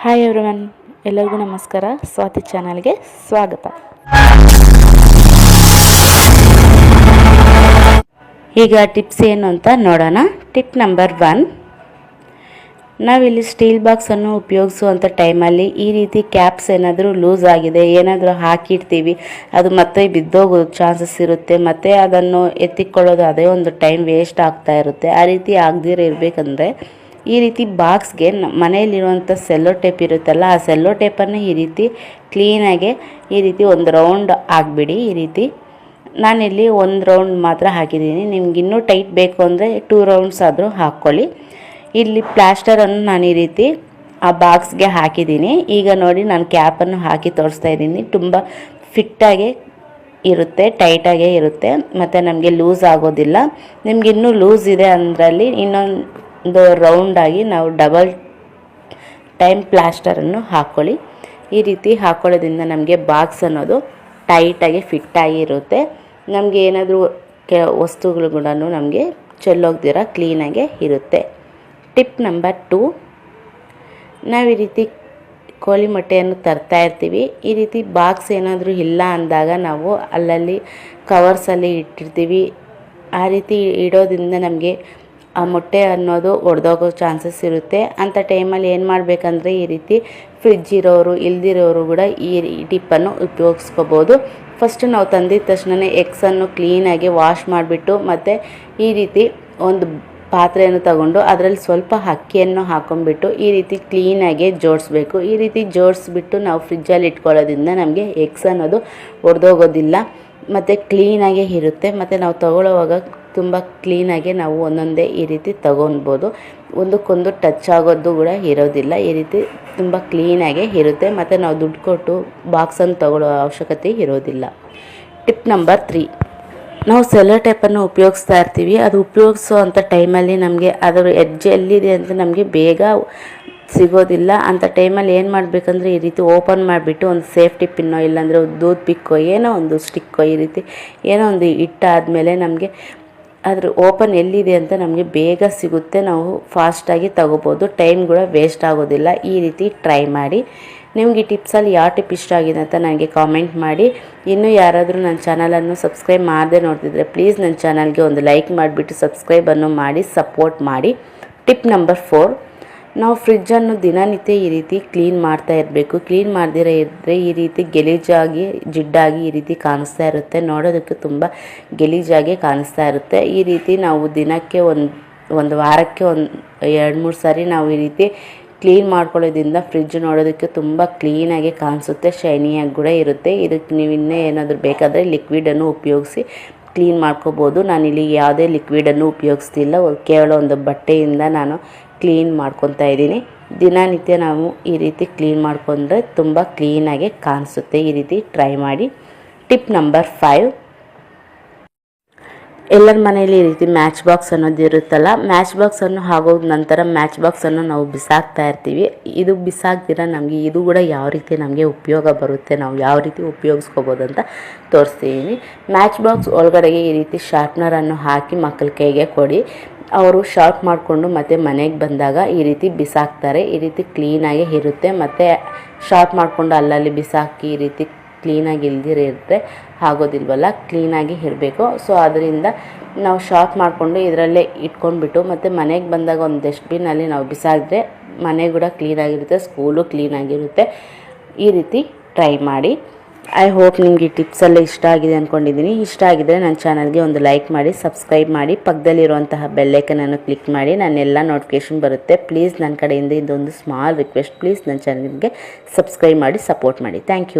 Hi everyone ಎಲ್ಲರಿಗೂ ನಮಸ್ಕಾರ. ಸ್ವಾತಿ ಚಾನಲ್ಗೆ ಸ್ವಾಗತ. ಈಗ ಟಿಪ್ಸ್ ಏನು ಅಂತ ನೋಡೋಣ. ಟಿಪ್ ನಂಬರ್ ಒನ್ ನಾವಿಲ್ಲಿ ಸ್ಟೀಲ್ ಬಾಕ್ಸನ್ನು ಉಪಯೋಗಿಸುವಂಥ ಟೈಮಲ್ಲಿ ಈ ರೀತಿ ಕ್ಯಾಪ್ಸ್ ಏನಾದರೂ ಲೂಸ್ ಆಗಿದೆ, ಏನಾದರೂ ಹಾಕಿಡ್ತೀವಿ, ಅದು ಮತ್ತೆ ಬಿದ್ದೋಗೋ ಚಾನ್ಸಸ್ ಇರುತ್ತೆ, ಮತ್ತು ಅದನ್ನು ಎತ್ತಿಕೊಳ್ಳೋದು ಅದೇ ಒಂದು ಟೈಮ್ ವೇಸ್ಟ್ ಆಗ್ತಾ ಇರುತ್ತೆ. ಆ ರೀತಿ ಆಗದಿರ ಇರಬೇಕಂದ್ರೆ ಈ ರೀತಿ ಬಾಕ್ಸ್ಗೆ ಮನೆಯಲ್ಲಿರುವಂಥ ಸೆಲ್ಲೋ ಟೇಪ್ ಇರುತ್ತಲ್ಲ, ಆ ಸೆಲ್ಲೋ ಟೇಪನ್ನು ಈ ರೀತಿ ಕ್ಲೀನಾಗೆ ಈ ರೀತಿ ಒಂದು ರೌಂಡ್ ಆಗಿಬಿಡಿ. ಈ ರೀತಿ ನಾನಿಲ್ಲಿ ಒಂದು ರೌಂಡ್ ಮಾತ್ರ ಹಾಕಿದ್ದೀನಿ. ನಿಮ್ಗೆ ಇನ್ನೂ ಟೈಟ್ ಬೇಕು ಅಂದರೆ ಟೂ ರೌಂಡ್ಸ್ ಆದರೂ ಹಾಕ್ಕೊಳ್ಳಿ. ಇಲ್ಲಿ ಪ್ಲಾಸ್ಟರನ್ನು ನಾನು ಈ ರೀತಿ ಆ ಬಾಕ್ಸ್ಗೆ ಹಾಕಿದ್ದೀನಿ. ಈಗ ನೋಡಿ ನಾನು ಕ್ಯಾಪನ್ನು ಹಾಕಿ ತೋರಿಸ್ತಾ ಇದ್ದೀನಿ. ತುಂಬ ಫಿಟ್ಟಾಗೆ ಇರುತ್ತೆ, ಟೈಟಾಗೇ ಇರುತ್ತೆ. ಮತ್ತು ನಮಗೆ ಲೂಸ್ ಆಗೋದಿಲ್ಲ. ನಿಮ್ಗೆ ಇನ್ನೂ ಲೂಸ್ ಇದೆ ಅಂದ್ರಲ್ಲಿ ಇನ್ನೊಂದು ರೌಂಡಾಗಿ ನಾವು ಡಬಲ್ ಟೈಮ್ ಪ್ಲಾಸ್ಟರನ್ನು ಹಾಕ್ಕೊಳ್ಳಿ ಈ ರೀತಿ ಹಾಕ್ಕೊಳ್ಳೋದ್ರಿಂದ ನಮಗೆ ಬಾಕ್ಸ್ ಅನ್ನೋದು ಟೈಟಾಗಿ ಫಿಟ್ಟಾಗಿ ಇರುತ್ತೆ. ನಮಗೆ ಏನಾದರೂ ಕೆ, ವಸ್ತುಗಳು ಕೂಡ ನಮಗೆ ಚೆಲ್ಲೋಗ್ದಿರ ಕ್ಲೀನಾಗೆ ಇರುತ್ತೆ. ಟಿಪ್ ನಂಬರ್ ಟು ನಾವು ಈ ರೀತಿ ಕೋಳಿ ಮೊಟ್ಟೆಯನ್ನು ತರ್ತಾ ಇರ್ತೀವಿ. ಈ ರೀತಿ ಬಾಕ್ಸ್ ಏನಾದರೂ ಇಲ್ಲ ಅಂದಾಗ ನಾವು ಅಲ್ಲಲ್ಲಿ ಕವರ್ಸಲ್ಲಿ ಇಟ್ಟಿರ್ತೀವಿ. ಆ ರೀತಿ ಇಡೋದ್ರಿಂದ ನಮಗೆ ಆ ಮೊಟ್ಟೆ ಅನ್ನೋದು ಒಡೆದೋಗೋ ಚಾನ್ಸಸ್ ಇರುತ್ತೆ. ಅಂಥ ಟೈಮಲ್ಲಿ ಏನು ಮಾಡಬೇಕಂದ್ರೆ ಈ ರೀತಿ ಫ್ರಿಜ್ ಇರೋರು, ಇಲ್ದಿರೋರು ಕೂಡ ಈ ಟಿಪ್ಪನ್ನು ಉಪಯೋಗಿಸ್ಕೋಬೋದು. ಫಸ್ಟ್ ನಾವು ತಂದಿದ ತಕ್ಷಣವೇ ಎಗ್ಸನ್ನು ಕ್ಲೀನಾಗಿ ವಾಶ್ ಮಾಡಿಬಿಟ್ಟು ಮತ್ತು ಈ ರೀತಿ ಒಂದು ಪಾತ್ರೆಯನ್ನು ತಗೊಂಡು ಅದರಲ್ಲಿ ಸ್ವಲ್ಪ ಅಕ್ಕಿಯನ್ನು ಹಾಕೊಂಡ್ಬಿಟ್ಟು ಈ ರೀತಿ ಕ್ಲೀನಾಗಿ ಜೋಡಿಸ್ಬೇಕು. ಈ ರೀತಿ ಜೋಡಿಸ್ಬಿಟ್ಟು ನಾವು ಫ್ರಿಜ್ಜಲ್ಲಿ ಇಟ್ಕೊಳ್ಳೋದ್ರಿಂದ ನಮಗೆ ಎಗ್ಸ್ ಅನ್ನೋದು ಒಡೆದೋಗೋದಿಲ್ಲ. ಮತ್ತು ಕ್ಲೀನಾಗೆ ಇರುತ್ತೆ. ಮತ್ತು ನಾವು ತಗೊಳ್ಳೋವಾಗ ತುಂಬ ಕ್ಲೀನಾಗೆ ನಾವು ಒಂದೊಂದೇ ಈ ರೀತಿ ತಗೊಳ್ಬೋದು. ಒಂದಕ್ಕೊಂದು ಟಚ್ ಆಗೋದು ಕೂಡ ಇರೋದಿಲ್ಲ. ಈ ರೀತಿ ತುಂಬ ಕ್ಲೀನಾಗೆ ಇರುತ್ತೆ. ಮತ್ತು ನಾವು ದುಡ್ಡು ಕೊಟ್ಟು ಬಾಕ್ಸನ್ನು ತಗೊಳ್ಳೋ ಅವಶ್ಯಕತೆ ಇರೋದಿಲ್ಲ. ಟಿಪ್ ನಂಬರ್ ತ್ರೀ ನಾವು ಸೆಲ್ಲೋ ಟೈಪನ್ನು ಉಪಯೋಗಿಸ್ತಾ ಇರ್ತೀವಿ. ಅದು ಉಪಯೋಗಿಸೋ ಅಂಥ ಟೈಮಲ್ಲಿ ನಮಗೆ ಅದರ ಎಡ್ಜ್ ಎಲ್ಲಿದೆ ಅಂತ ನಮಗೆ ಬೇಗ ಸಿಗೋದಿಲ್ಲ. ಅಂಥ ಟೈಮಲ್ಲಿ ಏನು ಮಾಡಬೇಕಂದ್ರೆ ಈ ರೀತಿ ಓಪನ್ ಮಾಡಿಬಿಟ್ಟು ಒಂದು ಸೇಫ್ಟಿ ಪಿನ್ನೋ ಇಲ್ಲಾಂದರೆ ಒಂದು ದೂದ್ ಪಿಕ್ಕೋ ಏನೋ ಒಂದು ಸ್ಟಿಕ್ಕೋ ಈ ರೀತಿ ಏನೋ ಒಂದು ಇಟ್ಟಾದಮೇಲೆ ನಮಗೆ ಅದ್ರ ಓಪನ್ ಎಲ್ಲಿದೆ ಅಂತ ನಮಗೆ ಬೇಗ ಸಿಗುತ್ತೆ. ನಾವು ಫಾಸ್ಟಾಗಿ ತಗೋಬೋದು. ಟೈಮ್ ಕೂಡ ವೇಸ್ಟ್ ಆಗೋದಿಲ್ಲ. ಈ ರೀತಿ ಟ್ರೈ ಮಾಡಿ. ನಿಮಗೆ ಈ ಟಿಪ್ಸಲ್ಲಿ ಯಾವ ಟಿಪ್ ಇಷ್ಟ ಆಗಿದೆ ಅಂತ ನನಗೆ ಕಾಮೆಂಟ್ ಮಾಡಿ. ಇನ್ನೂ ಯಾರಾದರೂ ನನ್ನ ಚಾನಲನ್ನು ಸಬ್ಸ್ಕ್ರೈಬ್ ಮಾಡದೆ ನೋಡ್ತಿದ್ರೆ ಪ್ಲೀಸ್ ನನ್ನ ಚಾನಲ್ಗೆ ಒಂದು ಲೈಕ್ ಮಾಡಿಬಿಟ್ಟು ಸಬ್ಸ್ಕ್ರೈಬನ್ನು ಮಾಡಿ ಸಪೋರ್ಟ್ ಮಾಡಿ. ಟಿಪ್ ನಂಬರ್ ಫೋರ್ ನಾವು ಫ್ರಿಜ್ಜನ್ನು ದಿನನಿತ್ಯ ಈ ರೀತಿ ಕ್ಲೀನ್ ಮಾಡ್ತಾ ಇರಬೇಕು. ಕ್ಲೀನ್ ಮಾಡದಿರ ಇದ್ದರೆ ಈ ರೀತಿ ಗಲೀಜಾಗಿ, ಜಿಡ್ಡಾಗಿ ಈ ರೀತಿ ಕಾಣಿಸ್ತಾ ಇರುತ್ತೆ. ನೋಡೋದಕ್ಕೆ ತುಂಬ ಗಲೀಜಾಗಿ ಕಾಣಿಸ್ತಾ ಇರುತ್ತೆ. ಈ ರೀತಿ ನಾವು ದಿನಕ್ಕೆ ಒಂದು ಒಂದು ವಾರಕ್ಕೆ ಒಂದು, ಎರಡು, ಮೂರು ಸಾರಿ ನಾವು ಈ ರೀತಿ ಕ್ಲೀನ್ ಮಾಡ್ಕೊಳ್ಳೋದ್ರಿಂದ ಫ್ರಿಜ್ ನೋಡೋದಕ್ಕೆ ತುಂಬ ಕ್ಲೀನಾಗಿ ಕಾಣಿಸುತ್ತೆ ಶೈನಿಯಾಗಿ ಕೂಡ ಇರುತ್ತೆ. ಇದಕ್ಕೆ ನೀವು ಇನ್ನೂ ಏನಾದರೂ ಬೇಕಾದರೆ ಲಿಕ್ವಿಡನ್ನು ಉಪಯೋಗಿಸಿ ಕ್ಲೀನ್ ಮಾಡ್ಕೋಬೋದು. ನಾನಿಲ್ಲಿ ಯಾವುದೇ ಲಿಕ್ವಿಡನ್ನು ಉಪಯೋಗಿಸ್ತಿಲ್ಲ. ಕೇವಲ ಒಂದು ಬಟ್ಟೆಯಿಂದ ನಾನು ಕ್ಲೀನ್ ಮಾಡ್ಕೊತಾ ಇದ್ದೀನಿ. ದಿನನಿತ್ಯ ನಾವು ಈ ರೀತಿ ಕ್ಲೀನ್ ಮಾಡ್ಕೊಂಡ್ರೆ ತುಂಬ ಕ್ಲೀನಾಗೆ ಕಾಣಿಸುತ್ತೆ. ಈ ರೀತಿ ಟ್ರೈ ಮಾಡಿ. ಟಿಪ್ ನಂಬರ್ ಫೈವ್ ಎಲ್ಲರ ಮನೆಯಲ್ಲಿ ಈ ರೀತಿ ಮ್ಯಾಚ್ ಬಾಕ್ಸ್ ಅನ್ನೋದು ಇರುತ್ತಲ್ಲ ಮ್ಯಾಚ್ ಬಾಕ್ಸನ್ನು ಆಗೋದ ನಂತರ ಮ್ಯಾಚ್ ಬಾಕ್ಸನ್ನು ನಾವು ಬಿಸಾಕ್ತಾ ಇರ್ತೀವಿ. ಇದು ಬಿಸಾಕ್ದಿರ ನಮಗೆ, ಇದು ಕೂಡ ಯಾವ ರೀತಿ ನಮಗೆ ಉಪಯೋಗ ಬರುತ್ತೆ, ನಾವು ಯಾವ ರೀತಿ ಉಪಯೋಗಿಸ್ಕೋಬೋದು ಅಂತ ತೋರಿಸ್ತೀನಿ. ಮ್ಯಾಚ್ ಬಾಕ್ಸ್ ಒಳಗಡೆಗೆ ಈ ರೀತಿ ಶಾರ್ಪ್ನರನ್ನು ಹಾಕಿ ಮಕ್ಕಳ ಕೈಗೆ ಕೊಡಿ. ಅವರು ಶಾರ್ಪ್ ಮಾಡಿಕೊಂಡು ಮತ್ತೆ ಮನೆಗೆ ಬಂದಾಗ ಈ ರೀತಿ ಬಿಸಾಕ್ತಾರೆ. ಈ ರೀತಿ ಕ್ಲೀನಾಗಿ ಇರುತ್ತೆ. ಮತ್ತು ಶಾರ್ಪ್ ಮಾಡಿಕೊಂಡು ಅಲ್ಲಲ್ಲಿ ಬಿಸಾಕಿ ಈ ರೀತಿ ಕ್ಲೀನಾಗಿ ಇಲ್ದಿರ ಆಗೋದಿಲ್ವಲ್ಲ? ಕ್ಲೀನಾಗಿ ಇರಬೇಕು. ಸೊ ಅದರಿಂದ ನಾವು ಶಾರ್ಪ್ ಮಾಡಿಕೊಂಡು ಇದರಲ್ಲೇ ಇಟ್ಕೊಂಡ್ಬಿಟ್ಟು ಮತ್ತು ಮನೆಗೆ ಬಂದಾಗ ಒಂದು ಡಸ್ಟ್ಬಿನ್ನಲ್ಲಿ ನಾವು ಬಿಸಾಕಿದ್ರೆ ಮನೆ ಕೂಡ ಕ್ಲೀನಾಗಿರುತ್ತೆ ಸ್ಕೂಲು ಕ್ಲೀನಾಗಿರುತ್ತೆ ಈ ರೀತಿ ಟ್ರೈ ಮಾಡಿ. ಐ ಹೋಪ್ ನಿಮಗೆ ಟಿಪ್ಸೆಲ್ಲ ಇಷ್ಟ ಆಗಿದೆ ಅಂದ್ಕೊಂಡಿದ್ದೀನಿ ಇಷ್ಟ ಆಗಿದ್ರೆ ನನ್ನ ಚಾನಲ್ಗೆ ಒಂದು ಲೈಕ್ ಮಾಡಿ ಸಬ್ಸ್ಕ್ರೈಬ್ ಮಾಡಿ, ಪಕ್ಕದಲ್ಲಿರುವಂತಹ ಬೆಲ್ಲೈಕನನ್ನು ಕ್ಲಿಕ್ ಮಾಡಿ ನಾನೆಲ್ಲ ನೋಟಿಫಿಕೇಷನ್ ಬರುತ್ತೆ. ಪ್ಲೀಸ್ ನನ್ನ ಕಡೆಯಿಂದ ಇದೊಂದು ಸ್ಮಾಲ್ ರಿಕ್ವೆಸ್ಟ್ ಪ್ಲೀಸ್ ನನ್ನ ಚಾನಲ್ಗೆ ಸಬ್ಸ್ಕ್ರೈಬ್ ಮಾಡಿ ಸಪೋರ್ಟ್ ಮಾಡಿ. Thank you